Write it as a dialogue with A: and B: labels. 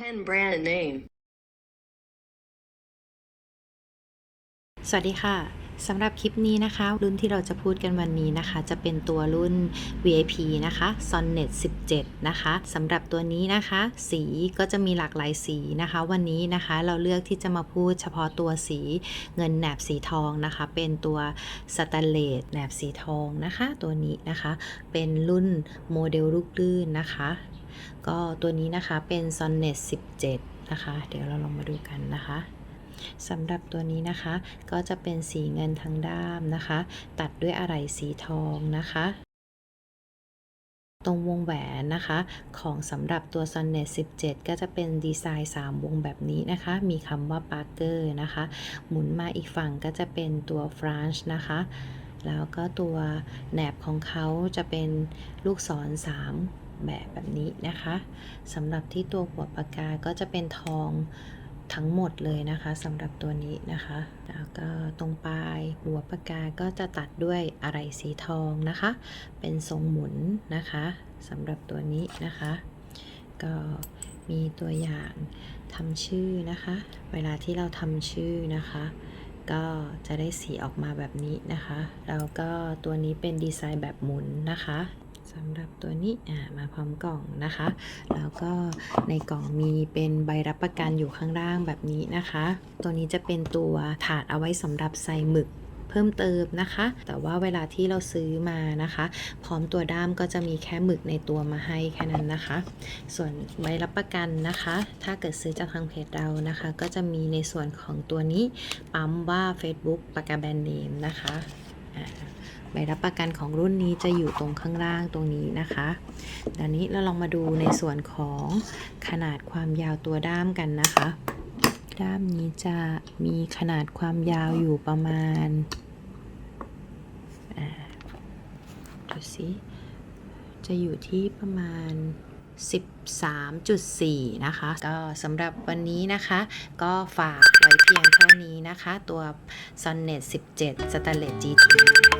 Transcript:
A: Pen brand name.
B: สวัสดีค่ะสำหรับคลิปนี้นะคะ รุ่นที่เราจะพูดกันวันนี้นะคะ จะเป็นตัวรุ่น VIP นะคะ Sonnet 17 นะคะสำหรับตัวนี้นะคะ สีก็จะมีหลากหลายสีนะคะ วันนี้นะคะเราเลือกที่จะมาพูดเฉพาะตัวสีเงินแหนบสีทองนะคะ เป็นตัวสแตนเลสแหนบสีทองนะคะ ตัวนี้นะคะ เป็นรุ่นโมเดลลูกลื่นนะคะ ก็ตัวนี้นะคะเป็น Sonnet 17 นะคะ เดี๋ยวเราลองมาดูกันนะคะสำหรับตัวนี้นะคะก็จะเป็นสีเงินทั้งด้ามนะคะ ตัดด้วยอะไหล่สีทองนะคะ ตรงวงแหวนนะคะ ของสำหรับตัว Sonnet 17 ก็จะเป็นดีไซน์ 3 วงแบบนี้นะคะ มีคำว่า Parker นะคะ หมุนมาอีกฝั่งก็จะเป็นตัว France นะคะ แล้วก็ตัวแหนบของเขาจะเป็นลูกศร3แบบแบบนี้นะคะสำหรับที่ตัวหัวปากกาก็จะเป็นทองทั้งหมดเลยนะคะสำหรับตัวนี้นะคะ แล้วก็ตรงปลายหัวปากกาก็จะตัดด้วยอะไรสีทองนะคะ เป็นทรงหมุนนะคะสำหรับตัวนี้นะคะ ก็มีตัวอย่างทำชื่อนะคะ เวลาที่เราทำชื่อนะคะ ก็จะได้สีออกมาแบบนี้นะคะ แล้วก็ตัวนี้เป็นดีไซน์แบบหมุนนะคะสำหรับตัวนี้มาพร้อมกล่องนะคะ แล้วก็ในกล่องมีเป็นใบรับประกันอยู่ข้างล่างแบบนี้นะคะ ตัวนี้จะเป็นตัวถาดเอาไว้สำหรับใส่หมึก พิ่มเติมนะคะ แต่ว่าเวลาที่เราซื้อมานะคะ พร้อมตัวด้ามก็จะมีแค่หมึกในตัวมาให้แค่นั้นนะคะ ส่วนใบรับประกันนะคะ ถ้าเกิดซื้อจากทางเพจเรานะคะ ก็จะมีในส่วนของตัวนี้ปั๊มว่า Facebook ปากกาแบรนด์เนมนะคะใบรับประกันของรุ่นนี้จะอยู่ตรงข้างล่างตรงนี้นะคะเดี๋ยวนี้เราลองมาดูในส่วนของขนาดความยาวตัวด้ามกันนะคะ ด้ามนี้จะมีขนาดความยาวอยู่ประมาณอ่า ดูสิจะอยู่ที่ประมาณ 13.4 นะคะ ก็สำหรับวันนี้นะคะ ก็ฝากไว้เพียงเท่านี้นะคะ ตัว Sonnet 17 Starlet GT